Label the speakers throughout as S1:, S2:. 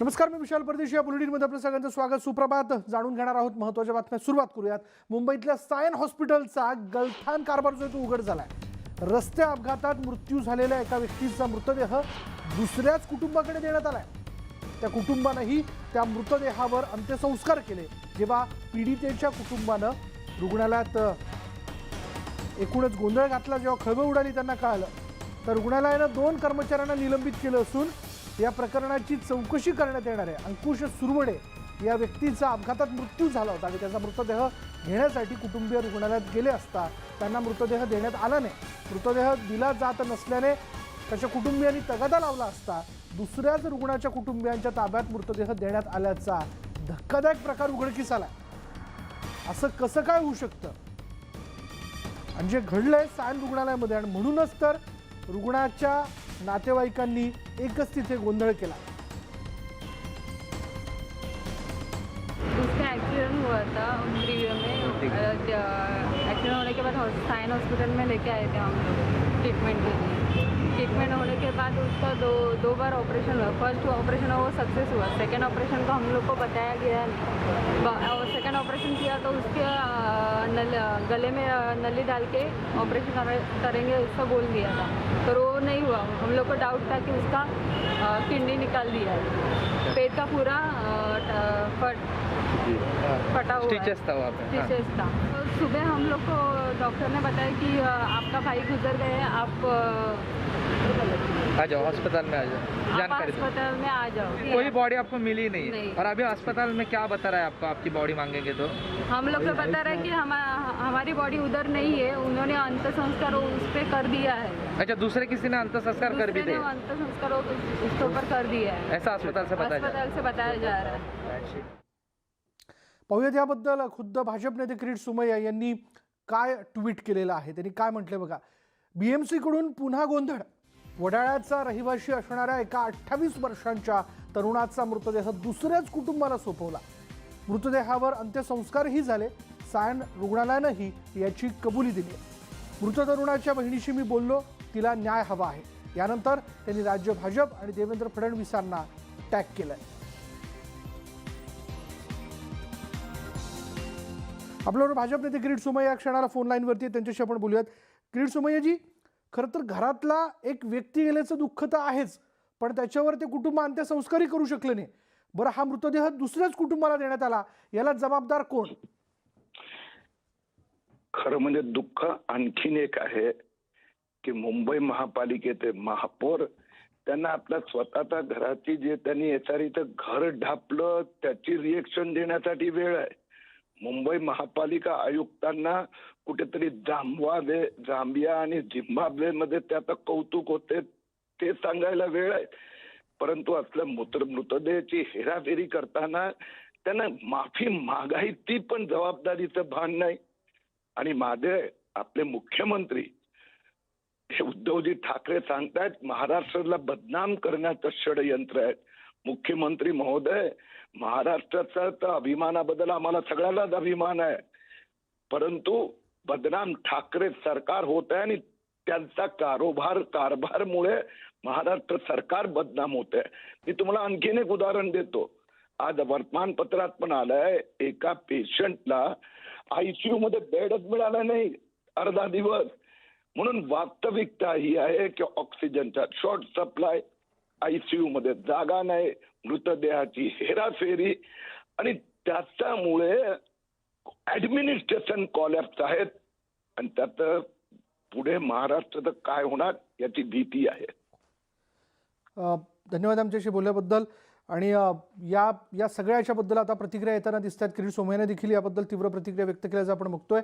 S1: नमस्कार मी विशाल परदेशी. या बुलेटिनमध्ये आपलं सगळ्यांचं स्वागत. सुप्रभात. जाणून घेणार आहोत महत्त्वाच्या बातम्या. सुरुवात करूयात. मुंबईतल्या सायन हॉस्पिटलचा गलथान कारभार जो आहे तो उघड झालाय. रस्ते अपघातात मृत्यू झालेल्या एका व्यक्तीचा मृतदेह दुसऱ्याच कुटुंबाकडे देण्यात आलाय. त्या कुटुंबानंही त्या मृतदेहावर अंत्यसंस्कार केले. जेव्हा पीडितेच्या कुटुंबानं रुग्णालयात एकूणच गोंधळ घातला जेव्हा खळबळ उडाली त्यांना कळालं. तर रुग्णालयानं दोन कर्मचाऱ्यांना निलंबित केलं असून या प्रकरणाची चौकशी करण्यात येणार आहे. अंकुश सुरवडे या व्यक्तीचा अपघातात मृत्यू झाला होता आणि त्याचा मृतदेह घेण्यासाठी कुटुंबीय रुग्णालयात गेले असता त्यांना मृतदेह देण्यात आला नाही. मृतदेह दिला जात नसल्याने त्याच्या कुटुंबियांनी तगादा लावला असता दुसऱ्याच रुग्णाच्या कुटुंबियांच्या ताब्यात मृतदेह देण्यात आल्याचा धक्कादायक प्रकार उघडकीस आला असं कसं काय होऊ शकतं? आणि जे घडलंय सायन रुग्णालयामध्ये आणि म्हणूनच तर रुग्णाच्या नातेवाईकांनी एकच तिथे गोंधळ केला.
S2: उसका एक्सीडेंट हुआ था उमरी में एक्सीडेंट होने के बाद साईन साइन हॉस्पिटल में लेके आए थे हम लोग ट्रीटमेंट के लिए। ट्रीटमेंट होने के बाद उसका दो दो बार ऑपरेशन हुआ। फ़र्स्ट ऑपरेशन हुआ वो सक्सेस हुआ। सेकेंड ऑपरेशन का हम लोग को बताया गया और सेकेंड ऑपरेशन किया तो उसके नल गले में नली डाल के ऑपरेशन करेंगे उसका बोल दिया था। पर वो नहीं हुआ। हम लोग को डाउट था कि उसका किडनी निकाल दिया है। पेट का पूरा फट फटा हुआ
S3: स्टिचेस था वहाँ पे।
S2: स्टिचेस था। तो सुबह हम लोग को डॉक्टर ने बताया कि आपका भाई गुजर गए हैं। आप
S3: आ जाओ अस्पताल में आ जाओ जानकारी
S2: अस्पताल में आ जाओ।
S3: कोई बॉडी आपको मिली नहीं,
S2: नहीं।
S3: और अभी अस्पताल में क्या बता रहा है आपको आपकी बॉडी मांगेंगे तो?
S2: हम लोग को बता रहा है कि हम हमारी बॉडी उधर नहीं है उन्होंने अंत संस्कार उस पर कर दिया है।
S3: अच्छा दूसरे किसी ने अंत संस्कार कर भी
S2: दूसरे
S3: दे
S2: ने अंत संस्कार उस- उसके ऊपर कर दिया है।
S3: ऐसा अस्पताल से बताया जा
S2: अस्पताल से बताया जा रहा है।
S1: पाहूयात याबद्दल खुद्द भाजप नेते किरीट सुमय्या यांनी काय ट्विट केलेलं आहे? त्यांनी काय म्हटलंय बघा. बीएमसीकडून पुन्हा गोंधळ. वडाळ्याचा रहिवाशी असणाऱ्या एका अठ्ठावीस वर्षांच्या तरुणाचा मृतदेह दुसऱ्याच कुटुंबाला सोपवला. मृतदेहावर अंत्यसंस्कारही झाले. सायन रुग्णालयानंही याची कबुली दिली. मृत तरुणाच्या बहिणीशी मी बोललो तिला न्याय हवा आहे. यानंतर त्यांनी राज्य भाजप आणि देवेंद्र फडणवीसांना टॅग केलंय. आपल्याबरोबर भाजप नेते किरीट सोमय्या या क्षणाला फोन लाईनवरती त्यांच्याशी आपण बोलूयात. किरीट सोमय्याजी खरं तर घरातला एक व्यक्ती गेल्याचं दुःख तर आहेच पण त्याच्यावर ते कुटुंब अंत्यसंस्कारही करू शकले नाही. बरं हा मृतदेह दुसऱ्याच कुटुंबाला देण्यात आला. याला जबाबदार कोण?
S4: खरं म्हणजे दुःख आणखीन एक आहे की मुंबई महापालिकेचे महापौर त्यांना आपल्या स्वतःच्या घराची जे त्यांनी एचआरईचं घर ढापलं त्याची रिएक्शन देण्यासाठी वेळ आहे. मुंबई महापालिका आयुक्तांना कुठेतरी जांबवावे जांबिया आणि झिम्बाब्वे मध्ये त्याचं कौतुक होते ते सांगायला वेळ आहे. परंतु असल्या मूत्र मृतदेहाची हेराफेरी करताना त्यांना माफी मागाई ती पण जबाबदारीचं भान नाही. आणि माझे आपले मुख्यमंत्री हे उद्धवजी ठाकरे सांगतायत महाराष्ट्राला बदनाम करण्याचं षडयंत्र आहे. मुख्यमंत्री महोदय महाराष्ट्राचा तर अभिमानाबद्दल आम्हाला सगळ्यालाच अभिमान आहे. परंतु बदनाम ठाकरे सरकार होत आहे आणि त्यांचा कारोबार कारभारमुळे महाराष्ट्र सरकार बदनाम होत आहे मी तुम्हाला आणखीन एक उदाहरण देतो. आज वर्तमानपत्रात पण आलंय एका पेशंटला आयसीयू मध्ये बेडच मिळाला नाही अर्धा दिवस. म्हणून वास्तविकता ही आहे की ऑक्सिजनचा शॉर्ट सप्लाय आयसीयू मध्ये जागा नाही मृतदेहाची हेराफेरी. आणि त्याच्यामुळे ऍडमिनिस्ट्रेशन कॉलॅप्स आहेत. आणि त्यात पुढे महाराष्ट्रात काय होणार याची भीती आहे.
S1: धन्यवाद आमच्याशी बोलल्याबद्दल. आणि या या सगळ्या याच्याबद्दल आता प्रतिक्रिया येताना दिसतात किरीट सोमय्याने देखील याबद्दल तीव्र प्रतिक्रिया व्यक्त केल्याचं आपण बघतोय.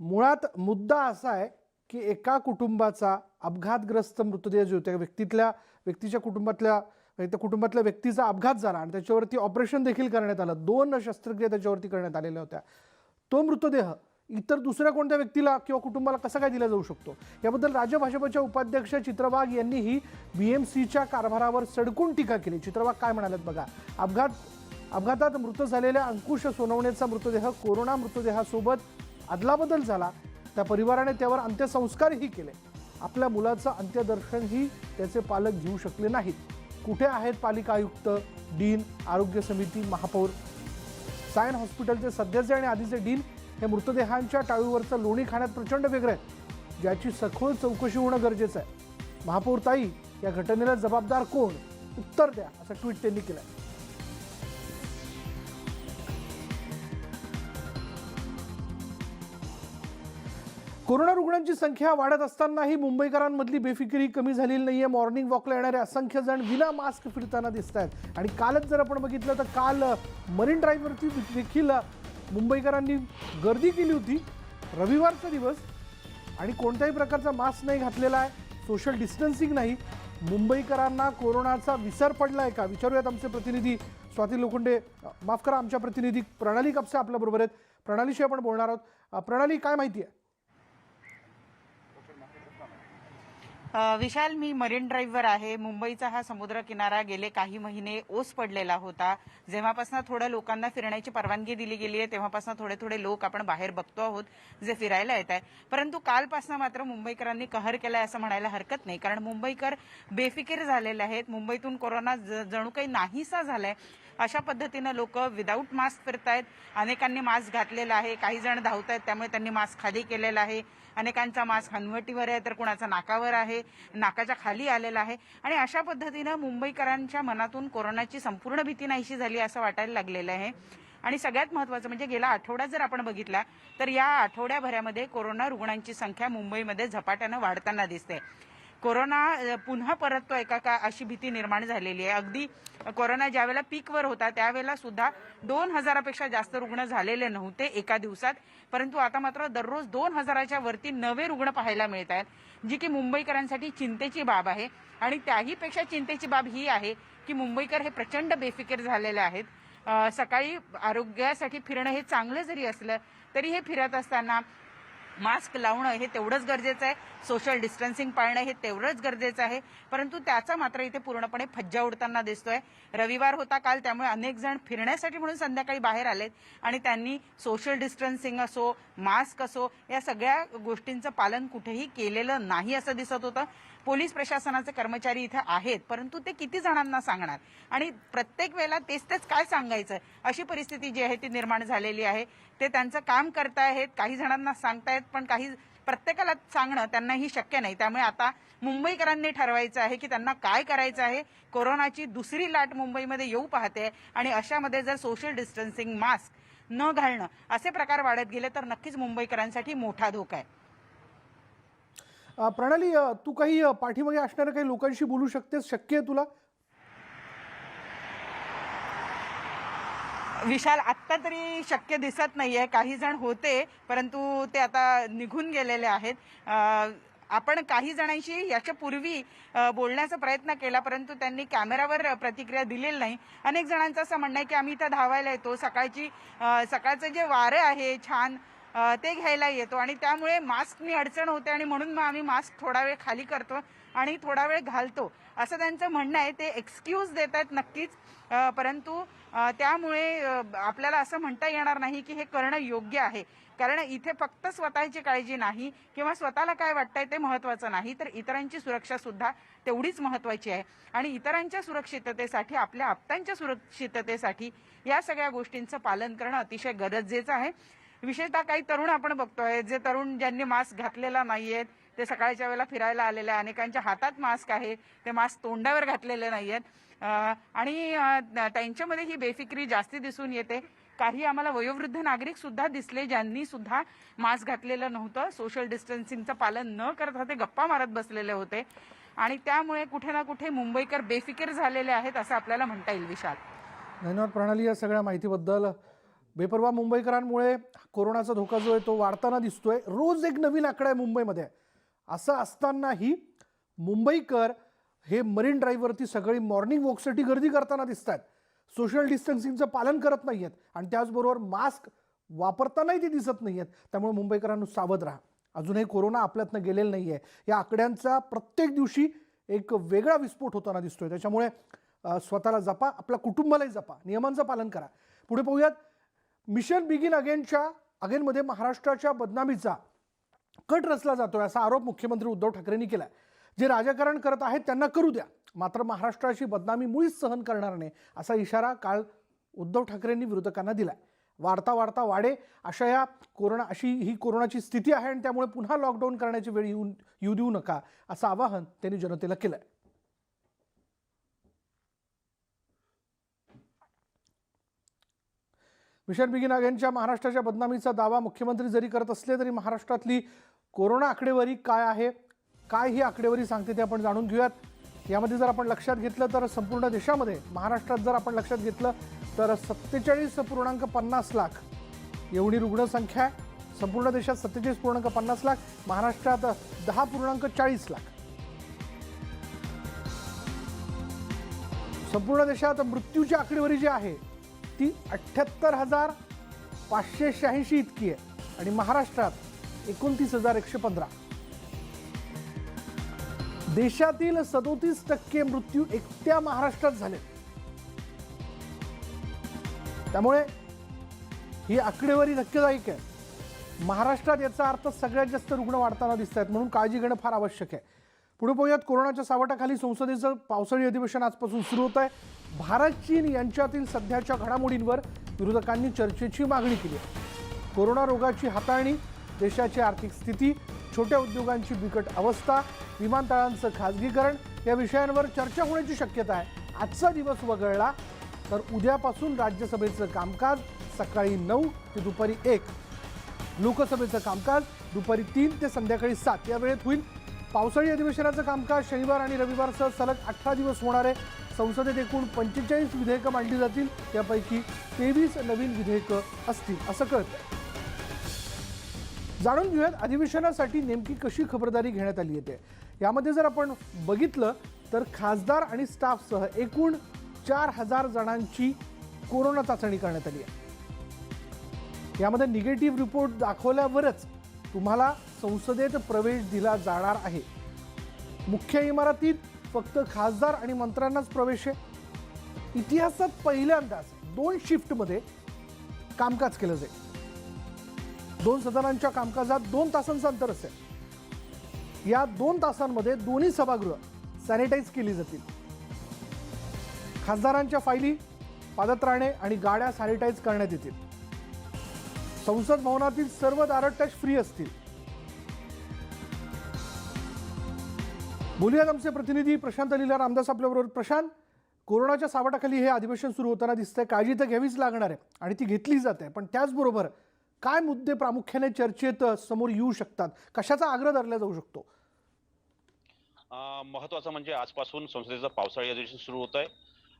S1: मुळात मुद्दा असा आहे की एका कुटुंबाचा अपघातग्रस्त मृतदेह जो त्या व्यक्तीतल्या व्यक्तीच्या कुटुंबातल्या त्या कुटुंबातल्या व्यक्तीचा अपघात झाला आणि त्याच्यावरती ऑपरेशन देखील करण्यात आलं. दोन शस्त्रक्रिया त्याच्यावरती करण्यात आलेल्या होत्या. तो मृतदेह इतर दुसऱ्या कोणत्या व्यक्तीला किंवा कुटुंबाला कसा काय दिला जाऊ शकतो? याबद्दल राज्य भाजपच्या उपाध्यक्ष चित्रवाघ यांनीही बी एम सीच्या कारभारावर सडकून टीका केली. चित्रवाघ काय म्हणाल्यात बघा? अपघात अपघातात मृत झालेल्या अंकुश सोनवणेचा मृतदेह कोरोना मृतदेहासोबत अदलाबदल झाला. त्या परिवाराने त्यावर अंत्यसंस्कारही केले. आपल्या मुलाचं अंत्यदर्शनही त्याचे पालक घेऊ शकले नाहीत. कुठे आहेत पालिका आयुक्त डीन आरोग्य समिती महापौर? सायन हॉस्पिटलचे सध्याचे आणि आधीचे डीन हे मृतदेहांच्या टाळूवरचं लोणी खाण्यात प्रचंड वेगळं आहे ज्याची सखोल चौकशी होणं गरजेचं आहे. महापौर ताई या घटनेला जबाबदार कोण? उत्तर द्या असं ट्विट त्यांनी केलं कोरोना रुग्णांची संख्या वाढत असतानाही मुंबईकरांमधली बेफिकिरी कमी झालेली नाहीये. मॉर्निंग वॉकला येणारे असंख्य जण विना मास्क फिरताना दिसत आहेत. आणि कालच जर आपण बघितलं तर काल मरीन ड्राईव्हवरती देखील मुंबईकरांनी गर्दी केली होती. रविवारचा दिवस आणि कोणत्याही प्रकारचा मास्क नाही घातलेला आहे. सोशल डिस्टन्सिंग नाही. मुंबईकरांना कोरोनाचा विसर पडला आहे का? विचारूयात आमचे प्रतिनिधी स्वाती लोखंडे. माफ करा आमच्या प्रतिनिधी प्रणाली कापसे आपल्याबरोबर आहेत. प्रणालीशी आपण बोलणार आहोत. प्रणाली काय माहिती आहे?
S5: विशाल मी मरीन ड्राईव्हवर आहे. मुंबईचा हा समुद्र किनारा गेले काही महिने ओस पडलेला होता. जेव्हापासून थोड्या लोकांना फिरण्याची परवानगी दिली गेली आहे तेव्हापासून थोडे थोडे लोक आपण बाहेर बघतो आहोत जे फिरायला येत आहे परंतु कालपासून मात्र मुंबईकरांनी कहर केलाय असं म्हणायला हरकत नाही कारण मुंबईकर बेफिकीर झालेले आहेत. मुंबईतून कोरोना ज- जणू काही नाहीसा झालाय. अशा पद्धतीनं लोक विदाऊट मास्क फिरतायत. अनेकांनी मास्क घातलेला आहे. काही जण धावत आहेत त्यामुळे त्यांनी मास्क खाली केलेला आहे. अनेकांचा मास्क हनवटीवर आहे तर कुणाचा नाकावर आहे नाकाच्या खाली आलेला आहे. आणि अशा पद्धतीनं मुंबईकरांच्या मनातून कोरोनाची संपूर्ण भीती नाहीशी झाली असं वाटायला लागलेलं आहे. आणि सगळ्यात महत्वाचं म्हणजे गेला आठवडा जर आपण बघितला तर या आठवड्याभरामध्ये कोरोना रुग्णांची संख्या मुंबईमध्ये झपाट्यानं वाढताना दिसते. कोरोना पुन्हा परततोय का का अशी भीती निर्माण झालेली आहे. अगदी कोरोना ज्यावेळेला पीकवर होता त्यावेळेला सुद्धा दोन हजारापेक्षा जास्त रुग्ण झालेले नव्हते एका दिवसात. परंतु आता मात्र दररोज दोन हजाराच्या वरती नवे रुग्ण पाहायला मिळत आहेत जी की मुंबईकरांसाठी चिंतेची बाब आहे. आणि त्याहीपेक्षा चिंतेची बाब ही आहे की मुंबईकर हे प्रचंड बेफिकीर झालेले आहेत. सकाळी आरोग्यासाठी फिरणं हे चांगलं जरी असलं तरी हे फिरत असताना मास्क लावणं हे तेवढंच गरजेचं आहे. सोशल डिस्टन्सिंग पाळणं हे तेवढंच गरजेचं आहे. परंतु त्याचा मात्र इथे पूर्णपणे फज्जा उडताना दिसतोय. रविवार होता काल त्यामुळे अनेक जण फिरण्यासाठी म्हणून संध्याकाळी बाहेर आलेत आणि त्यांनी सोशल डिस्टन्सिंग असो मास्क असो या सगळ्या गोष्टींचं पालन कुठेही केलेलं नाही असं दिसत होतं. पोलीस प्रशासनाचे कर्मचारी इथं आहेत परंतु ते किती जणांना सांगणार? आणि प्रत्येक वेळेला तेच तेच काय सांगायचं? अशी परिस्थिती जी आहे ती निर्माण झालेली आहे. ते त्यांचं काम करतायत काही जणांना सांगतायत पण काही प्रत्येकाला सांगणं त्यांनाही शक्य नाही. त्यामुळे आता मुंबईकरांनी ठरवायचं आहे की त्यांना काय करायचं आहे? कोरोनाची दुसरी लाट मुंबईमध्ये येऊ पाहते आणि अशामध्ये जर सोशल डिस्टन्सिंग मास्क न घालणं असे प्रकार वाढत गेले तर नक्कीच मुंबईकरांसाठी मोठा धोका आहे.
S1: प्रणाली तू काही पाठीमागे असणाऱ्या काही लोकांशी बोलू शकतेस? शक्य आहे तुला?
S5: विशाल आत्ता तरी शक्य दिसत नाही आहे काही जण होते परंतु ते आता निघून गेलेले आहेत. आपण काही जणांशी याच्यापूर्वी बोलण्याचा प्रयत्न केला परंतु त्यांनी कॅमेरावर प्रतिक्रिया दिलेली नाही. अनेक जणांचं असं म्हणणं आहे की आम्ही इथं धावायला येतो. सकाळची सकाळचं जे वारं आहे छान ते घ्यायला येतो. आणि त्यामुळे मास्कनी अडचण होते आणि म्हणून मग आम्ही मास्क थोडा वेळ खाली करतो आणि थोडा वेळ घालतो. असं त्यांचं म्हणणं आहे. ते एक्सक्यूज देत आहेत नक्कीच. परंतु त्यामुळे आपल्याला असं म्हणता येणार नाही की हे करणं योग्य आहे. कारण इथे फक्त स्वतःची काळजी नाही किंवा स्वतःला काय वाटतंय ते महत्वाचं नाही. तर इतरांची सुरक्षा सुद्धा तेवढीच महत्वाची आहे. आणि इतरांच्या सुरक्षिततेसाठी आपल्या आप्तांच्या सुरक्षिततेसाठी या सगळ्या गोष्टींचं पालन करणं अतिशय गरजेचं आहे. विशेषतः काही तरुण आपण बघतोय जे तरुण ज्यांनी मास्क घातलेला नाहीयेत ते सकाळच्या वेळेला फिरायला आलेले आहे अनेकांच्या हातात मास्क आहे ते मास्क तोंडावर घातलेले नाहीयेत. आणि त्यांच्यामध्ये ही बेफिक्री जास्ती दिसून येते. काही आम्हाला वयोवृद्ध नागरिक सुद्धा दिसले ज्यांनी सुद्धा मास्क घातलेलं नव्हतं. सोशल डिस्टन्सिंगचं पालन न करता ते गप्पा मारत बसलेले होते. आणि त्यामुळे कुठे ना कुठे मुंबईकर बेफिकीर झालेले आहेत असं आपल्याला म्हणता येईल विशाल.
S1: धन्यवाद प्रणाली या सगळ्या माहितीबद्दल. बेपरवा मुंबईकरांमुळे कोरोनाचा धोका जो आहे तो वाढताना दिसतोय. रोज एक नवीन आकडा आहे मुंबईमध्ये. असं असतानाही मुंबईकर हे मरीन ड्राईव्हवरती सगळी मॉर्निंग वॉकसाठी गर्दी करताना दिसत आहेत सोशल डिस्टन्सिंगचं पालन करत नाही आहेत आणि त्याचबरोबर मास्क वापरतानाही ते दिसत नाही आहेत त्यामुळे मुंबईकरांनो सावध राहा. अजूनही कोरोना आपल्यातनं गेलेला नाही आहे या आकड्यांचा प्रत्येक दिवशी एक वेगळा विस्फोट होताना दिसतोय. त्याच्यामुळे स्वतःला जपा आपल्या कुटुंबालाही जपा. नियमांचं पालन करा. पुढे पाहूयात मिशन बिगिन अगेनच्या अगेनमध्ये महाराष्ट्राच्या बदनामीचा कट रचला जातोय असा आरोप मुख्यमंत्री उद्धव ठाकरेंनी केला जे राजकारण करत आहेत त्यांना करू द्या. मात्र महाराष्ट्राची बदनामी मुळीच सहन करणार नाही असा इशारा काल उद्धव ठाकरेंनी विरोधकांना दिला वाढता वाढता वाढे अशा या कोरोना अशी ही कोरोनाची स्थिती आहे आणि त्यामुळे पुन्हा लॉकडाऊन करण्याची वेळ येऊन येऊ देऊ नका असं आवाहन त्यांनी जनतेला केलं आहे मिशन बिगिन अगेनच्या महाराष्ट्राच्या बदनामीचा दावा मुख्यमंत्री जरी करत असले तरी महाराष्ट्रातली कोरोना आकडेवारी काय आहे? काय ही आकडेवारी सांगते ते आपण जाणून घेऊयात. यामध्ये जर आपण लक्षात घेतलं तर संपूर्ण देशामध्ये महाराष्ट्रात जर आपण लक्षात घेतलं तर सत्तेचाळीस पूर्णांक पन्नास लाख एवढी रुग्णसंख्या आहे. संपूर्ण देशात सत्तेचाळीस पूर्णांक पन्नास लाख महाराष्ट्रात दहा पूर्णांक चाळीस लाख. संपूर्ण देशात मृत्यूची आकडेवारी जी आहे ती अठ्ठ्याहत्तर हजार पाचशे शहाऐंशी इतकी आहे. आणि महाराष्ट्रात एकोणतीस हजार एकशे पंधरा. देशातील सदोतीस टक्के मृत्यू एकट्या महाराष्ट्रात झाले. त्यामुळे ही आकडेवारी धक्केदायक आहे. महाराष्ट्रात याचा अर्थ सगळ्यात जास्त रुग्ण वाढताना दिसत आहेत म्हणून काळजी घेणं फार आवश्यक आहे. पुढे पाहूयात कोरोनाच्या सावटाखाली संसदेचं पावसाळी अधिवेशन आजपासून सुरू होत आहे. भारत चीन यांच्यातील सध्याच्या घडामोडींवर विरोधकांनी चर्चेची मागणी केली कोरोना रोगाची हाताळणी देशाची आर्थिक स्थिती छोट्या उद्योगांची बिकट अवस्था विमानतळांचं खाजगीकरण या विषयांवर चर्चा होण्याची शक्यता आहे. आजचा दिवस वगळला तर उद्यापासून राज्यसभेचं कामकाज सकाळी नऊ ते दुपारी एक. लोकसभेचं कामकाज दुपारी तीन ते संध्याकाळी सात या वेळेत होईल. पावसाळी अधिवेशनाचं कामकाज शनिवार आणि रविवारसह सलग अठरा दिवस होणार आहे. संसदेत एकूण पंचेचाळीस विधेयकं मांडली जातील. त्यापैकी तेवीस नवीन विधेयकं असतील असं कळतं जाणून घेऊयात अधिवेशनासाठी नेमकी कशी खबरदारी घेण्यात आली येते यामध्ये जर आपण बघितलं तर खासदार आणि स्टाफसह एकूण चार हजार जणांची कोरोना चाचणी करण्यात आली आहे. यामध्ये निगेटिव्ह रिपोर्ट दाखवल्यावरच तुम्हाला संसदेत प्रवेश दिला जाणार आहे. मुख्य इमारतीत फक्त खासदार आणि मंत्र्यांनाच प्रवेश आहे. इतिहासात पहिल्यांदाच दोन शिफ्टमध्ये कामकाज केलं जाईल. दोन सदनांच्या कामकाजात दोन तासांचं अंतर असेल. या दोन तासांमध्ये दोन्ही सभागृह सॅनिटाईज केली जातील. खासदारांच्या फायली पादत्राणे आणि गाड्या सॅनिटाईज करण्यात येतील. संसद भवनातील सर्व दारं टच फ्री असतील. बोलूयात आमचे प्रतिनिधी प्रशांत लीला रामदास आपल्याबरोबर. प्रशांत कोरोनाच्या सावटाखाली हे अधिवेशन सुरू होताना दिसतंय. काळजी तर घ्यावीच लागणार आहे आणि ती घेतली जाते. पण त्याचबरोबर काय मुद्दे प्रामुख्याने चर्चेत समोर येऊ शकतात? कशाचा आग्रह धरला जाऊ शकतो?
S6: महत्वाचं म्हणजे आजपासून संसदेचं पावसाळी अधिवेशन सुरू होत आहे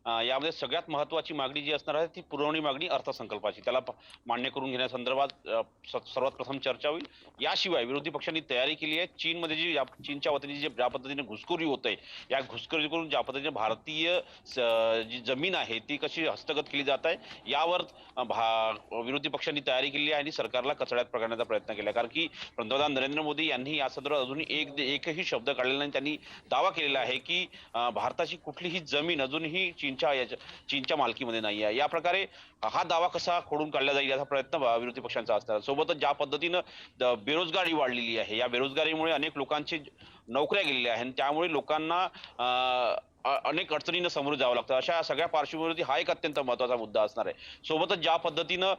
S6: यामध्ये सगळ्यात महत्त्वाची मागणी जी असणार आहे ती पुरवणी मागणी अर्थसंकल्पाची. त्याला मान्य करून घेण्यासंदर्भात सर्वात प्रथम चर्चा होईल. याशिवाय विरोधी पक्षांनी तयारी केली आहे. चीनमध्ये जी या- चीनच्या वतीने जी ज्या पद्धतीने घुसखोरी होत आहे या घुसखोरी करून ज्या पद्धतीने भारतीय जी जमीन आहे ती कशी हस्तगत केली जात आहे यावर भा- विरोधी पक्षांनी तयारी केली आहे आणि सरकारला कचड्यात पकडण्याचा प्रयत्न केला आहे. कारण की पंतप्रधान नरेंद्र मोदी यांनी या संदर्भात अजूनही एक एकही शब्द काढलेला नाही. त्यांनी दावा केलेला आहे की भारताची कुठलीही जमीन अजूनही चीनच्या याच्या चीनच्या मालकीमध्ये नाही आहे. या प्रकारे हा दावा कसा खोडून काढला जाईल याचा प्रयत्न विरोधी पक्षांचा असणार. सोबतच ज्या पद्धतीनं बेरोजगारी वाढलेली आहे या बेरोजगारीमुळे अनेक लोकांची नोकऱ्या गेलेल्या आहेत. आणि त्यामुळे लोकांना अनेक अडचणींना समोर जावं लागतं. अशा सगळ्या पार्श्वभूमीवरती हा एक अत्यंत महत्त्वाचा मुद्दा असणार आहे. सोबतच ज्या पद्धतीनं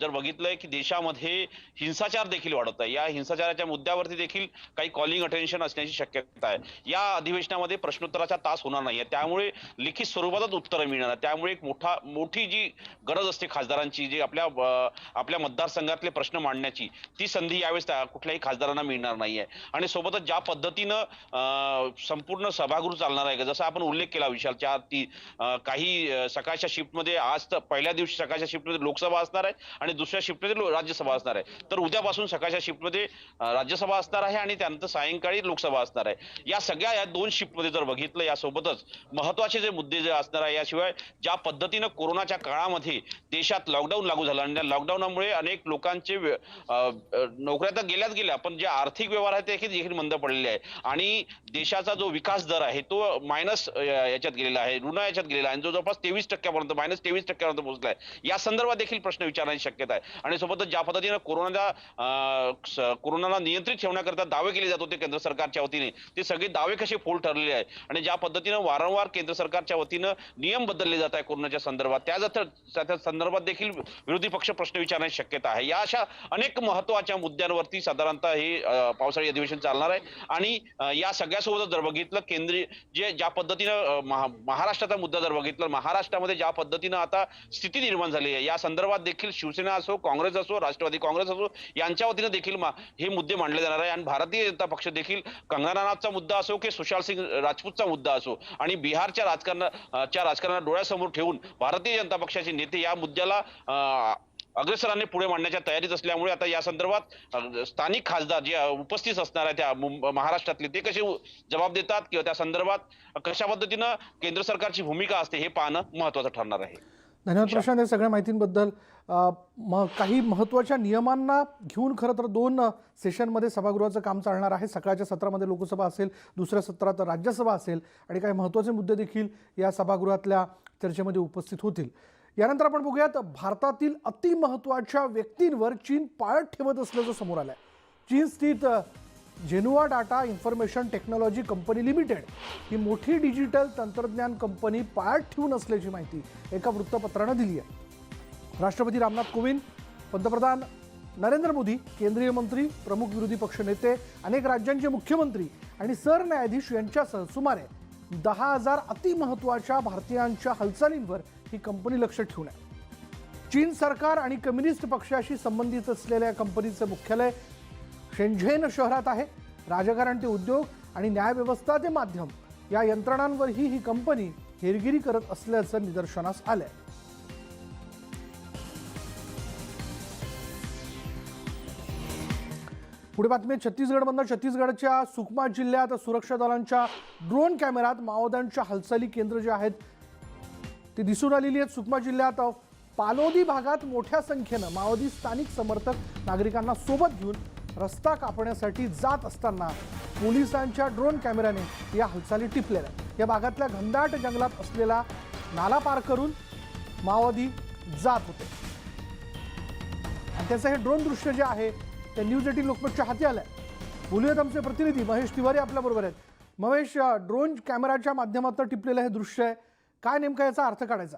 S6: जर बघितलंय की देशामध्ये हिंसाचार देखील वाढत आहे. या हिंसाचाराच्या मुद्द्यावरती देखील काही कॉलिंग अटेन्शन असण्याची शक्यता आहे. या अधिवेशनामध्ये प्रश्नोत्तराचा तास होणार नाही आहे त्यामुळे लिखित स्वरूपातच उत्तरं मिळणार आहे त्यामुळे एक मोठा मोठी जी गरज असते खासदारांची जी आपल्या आपल्या मतदारसंघातले प्रश्न मांडण्याची ती संधी यावेळेस त्या कुठल्याही खासदारांना मिळणार नाही आहे आणि सोबतच ज्या पद्धतीनं संपूर्ण सभागृह चालणार आहे जसा आपण उल्लेख केला विशाल चार ती काही सकाळच्या शिफ्टमध्ये आज तर पहिल्या दिवशी सकाळच्या शिफ्टमध्ये लोकसभा असणार आहे आणि दुसऱ्या शिफ्टमध्ये राज्यसभा असणार आहे. तर उद्यापासून सकाळच्या शिफ्टमध्ये राज्यसभा असणार आहे आणि त्यानंतर सायंकाळी लोकसभा असणार आहे. या सगळ्या या दोन शिफ्टमध्ये जर बघितलं यासोबतच महत्त्वाचे जे मुद्दे जे असणार आहे याशिवाय ज्या पद्धतीनं कोरोनाच्या काळामध्ये देशात लॉकडाऊन लागू झालं आणि त्या लॉकडाऊनमुळे अनेक लोकांचे नोकऱ्या तर गेल्याच गेल्या पण जे आर्थिक व्यवहार आहेत ते देखील मंद पडलेले आहे आणि देशाचा जो विकास दर आहे तो मायनस मायनस याच्यात गेलेला आहे ऋण याच्यात गेलेला आहे. जो जवळपास तेवीस टक्क्यापर्यंत मायनस तेवीस टक्क्यापर्यंत पोहोचला आहे या संदर्भात देखील प्रश्न विचारण्याची शक्यता आहे. आणि सोबतच ज्या पद्धतीनं कोरोनाला कोरोनाला नियंत्रित ठेवण्याकरता दावे केले जात होते केंद्र सरकारच्या वतीने ते सगळे दावे कसे फोल ठरलेले आहे आणि ज्या पद्धतीनं वारंवार केंद्र सरकारच्या वतीनं नियम बदलले जात आहे कोरोनाच्या संदर्भात त्या त्या संदर्भात देखील विरोधी पक्ष प्रश्न विचारण्याची शक्यता आहे. या अशा अनेक महत्त्वाच्या मुद्द्यांवरती साधारणतः हे पावसाळी अधिवेशन चालणार आहे. आणि या सगळ्यासोबतच जर बघितलं केंद्रीय जे ज्या पद्धतीनं महा- महाराष्ट्राचा मुद्दा जर बघितलं महाराष्ट्रामध्ये ज्या पद्धतीनं आता स्थिती निर्माण झाली आहे या संदर्भात देखील शिवसेना असो काँग्रेस असो राष्ट्रवादी काँग्रेस असो यांच्या वतीनं देखील मा- हे मुद्दे मांडले जाणार आहे आणि भारतीय जनता पक्ष देखील कंगना राणावतचा मुद्दा असो की सुशांत सिंग राजपूतचा मुद्दा असो आणि बिहारच्या राजकारणाच्या राजकारणाला डोळ्यासमोर ठेवून भारतीय जनता पक्षाचे नेते या मुद्द्याला अग्रेसरांनी पुढे मांडण्याच्या तयारीत असल्यामुळे आता या संदर्भात स्थानिक खासदार जे उपस्थित असणार आहे त्या महाराष्ट्रातले ते कसे जबाब देतात किंवा त्या संदर्भात कशा पद्धतीनं केंद्र सरकारची भूमिका असते हे पाहणं महत्वाचं ठरणार आहे.
S1: धन्यवाद प्रशांत या सगळ्या माहितींबद्दल. अ, म काही महत्त्वाच्या नियमांना घेऊन खरं तर दोन सेशनमध्ये सभागृहाचं काम चालणार आहे. सकाळच्या सत्रामध्ये लोकसभा असेल दुसऱ्या सत्रात राज्यसभा असेल आणि काही महत्त्वाचे मुद्दे देखील या सभागृहातल्या चर्चेमध्ये उपस्थित होतील. यानंतर आपण बघूयात भारतातील अतिमहत्वाच्या व्यक्तींवर चीन पाळत ठेवत असल्याचं समोर आलं आहे चीन स्थित Zhenhua data information technology company limited ही मोठी डिजिटल तंत्रज्ञान कंपनी पाळत ठेवून असल्याची माहिती एका वृत्तपत्रानं दिली आहे राष्ट्रपती रामनाथ कोविंद पंतप्रधान नरेंद्र मोदी केंद्रीय मंत्री प्रमुख विरोधी पक्षनेते अनेक राज्यांचे मुख्यमंत्री आणि सरन्यायाधीश यांच्यासह सुमारे दहा हजार अतिमहत्वाच्या भारतीयांच्या हालचालींवर ही कंपनी लक्ष ठेवून आहे. चीन सरकार आणि कम्युनिस्ट पक्षाशी संबंधित असलेल्या या कंपनीचं मुख्यालय शेंझेन शहरात आहे. राजकारण ते उद्योग आणि न्यायव्यवस्था ते माध्यम या यंत्रणांवरही ही कंपनी हेरगिरी करत असल्याचं निदर्शनास आलंय. पुढे बातमी छत्तीसगडमधनं छत्तीसगडच्या सुकमा जिल्ह्यात सुरक्षा दलांच्या ड्रोन कॅमेऱ्यात माओवाद्यांच्या हालचाली केंद्र जे आहेत ती दिसून आलेली आहेत. सुकमा जिल्ह्यात पालोदी भागात मोठ्या संख्येनं माओवादी स्थानिक समर्थक नागरिकांना सोबत घेऊन रस्ता कापण्यासाठी जात असताना पोलिसांच्या ड्रोन कॅमेऱ्याने या हालचाली टिपलेल्या या भागातल्या घनदाट जंगलात असलेला नाला पार करून माओवादी जात होते. आणि त्याचं हे ड्रोन दृश्य जे आहे ते न्यूज एटीन लोकमतच्या हाती आलं बोलूयात आमचे प्रतिनिधी महेश तिवारी आपल्याबरोबर आहेत. महेश ड्रोन कॅमेराच्या माध्यमातून टिपलेलं हे दृश्य आहे. काय नेमका याचा अर्थ काढायचा?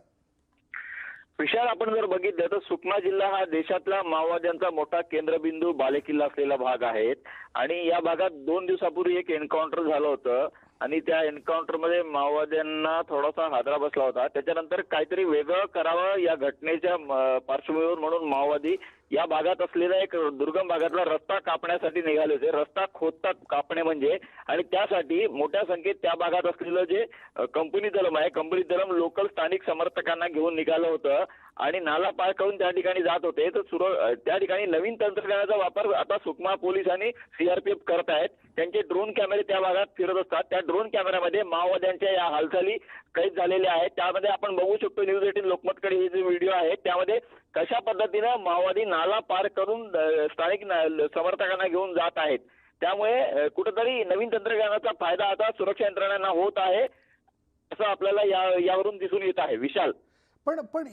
S7: विशाल आपण जर बघितलं तर सुकमा जिल्हा हा देशातला माओवाद्यांचा मोठा केंद्रबिंदू बालेकिल्ला असलेला भाग आहे. आणि या भागात दोन दिवसापूर्वी एक एन्काउंटर झालं होतं. आणि त्या एन्काउंटरमध्ये माओवाद्यांना थोडासा हादरा बसला होता. त्याच्यानंतर काहीतरी वेगळं करावं या घटनेच्या पार्श्वभूमीवर म्हणून माओवादी या भागात असलेला एक दुर्गम भागातला रस्ता कापण्यासाठी निघाले होते. रस्ता खोदता कापणे म्हणजे आणि त्यासाठी मोठ्या संख्येत त्या भागात असलेलं जे कंपनी दलम आहे कंपनी दलम लोकल स्थानिक समर्थकांना घेऊन निघालं होतं. आणि नाला पार करून त्या ठिकाणी जात होते. तर सुर त्या ठिकाणी नवीन तंत्रज्ञानाचा वापर आता सुकमा पोलीस आणि सीआरपीएफ करत आहेत. त्यांचे ड्रोन कॅमेरे त्या भागात फिरत असतात. त्या ड्रोन कॅमेऱ्यामध्ये माओवाद्यांच्या या हालचाली कैद झालेल्या आहेत. त्यामध्ये आपण बघू शकतो न्यूज एटीन लोकमतकडे हे जे व्हिडिओ आहेत त्यामध्ये कशा पद्धतीनं माओवादी नाला पार करून स्थानिक समर्थकांना घेऊन जात आहेत. त्यामुळे कुठेतरी नवीन तंत्रज्ञानाचा फायदा आता सुरक्षा यंत्रणांना होत आहे असं आपल्याला या यावरून दिसून येत आहे. विशाल.
S1: पण पण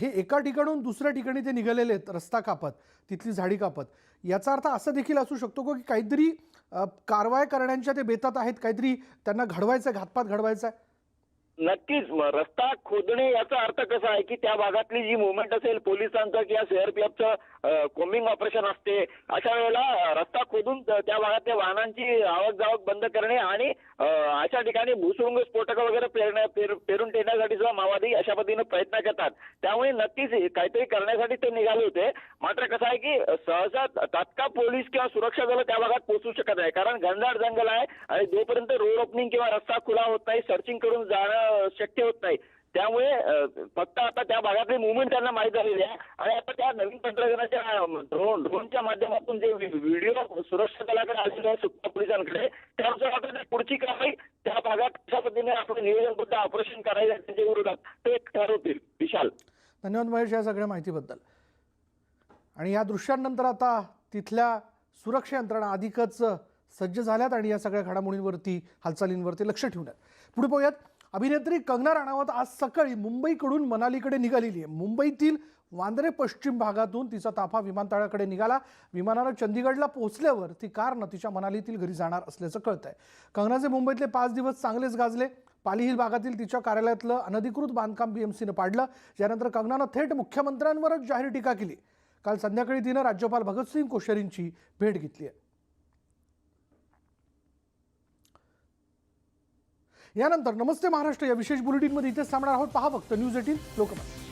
S1: हे एका ठिकाणून दुसऱ्या ठिकाणी ते निघालेले आहेत रस्ता कापत तिथली झाडी कापत. याचा अर्थ असं देखील असू शकतो का की काहीतरी कारवाई करण्याच्या ते बेतात आहेत काहीतरी त्यांना घडवायचं घातपात घडवायचा आहे
S7: नक्कीच. मग रस्ता खोदणे याचा अर्थ कसा आहे की त्या भागातली जी मुवमेंट असेल पोलिसांचं किंवा सीआरपीएफचं कोम्बिंग ऑपरेशन असते अशा वेळेला रस्ता खोदून त्या भागातल्या वाहनांची आवक जावक बंद करणे आणि अशा ठिकाणी भूसुरुंग स्फोटक वगैरे पेरण्या पेर- पेरून ठेवण्यासाठी सुद्धा माओवादी अशा पद्धतीनं प्रयत्न करतात. त्यामुळे नक्कीच हे काहीतरी करण्यासाठी ते निघाले होते. मात्र कसं आहे की सहसा तात्काळ पोलीस किंवा सुरक्षा दल त्या भागात पोहोचू शकत नाही. कारण घनदाट जंगल आहे आणि जोपर्यंत रोड ओपनिंग किंवा रस्ता खुला होत नाही सर्चिंग करून जाणं शक्य होत नाही. त्यामुळे फक्त आता त्या भागातली मुवमेंट त्यांना माहीत झालेली आहे. आणि आता त्या नवीन तंत्रज्ञानाच्या ड्रोन ड्रोनच्या माध्यमातून जे व्हिडिओ सुरक्षा दलाकडे आलेले आहे सुरक्षा पोलिसांकडे त्यानुसार पुढची कारवाई त्या भागात कशा पद्धतीने आपण नियोजनबद्ध ऑपरेशन करायचं त्यांच्या विरोधात ते ठरवतील विशाल.
S1: धन्यवाद महेश या सगळ्या माहितीबद्दल. आणि या दृश्यांनंतर आता तिथल्या सुरक्षा यंत्रणा अधिकच सज्ज झाल्यात आणि या सगळ्या घडामोडींवरती हालचालींवरती लक्ष ठेवण्यात. पुढे पाहूयात. अभिनेत्री कंगना राणावत आज सकाळी मुंबईकडून मनालीकडे निघालेली आहे. मुंबईतील वांद्रे पश्चिम भागातून तिचा ताफा विमानतळाकडे निघाला. विमानानं चंदीगडला पोहोचल्यावर ती कारनं तिच्या मनालीतील घरी जाणार असल्याचं कळत आहे कंगनाचे मुंबईतले पाच दिवस चांगलेच गाजले. पाली हिल भागातील तिच्या कार्यालयातलं अनधिकृत बांधकाम बीएमसीनं पाडलं. यानंतर कंगनानं थेट मुख्यमंत्र्यांवरच जाहीर टीका केली. काल संध्याकाळी तिनं राज्यपाल भगतसिंग कोश्यारींची भेट घेतली आहे. यानंतर नमस्ते महाराष्ट्र या विशेष बुलेटिनमध्ये इथेच थांबणार आहोत. पहा फक्त न्यूज एटीन लोकमत.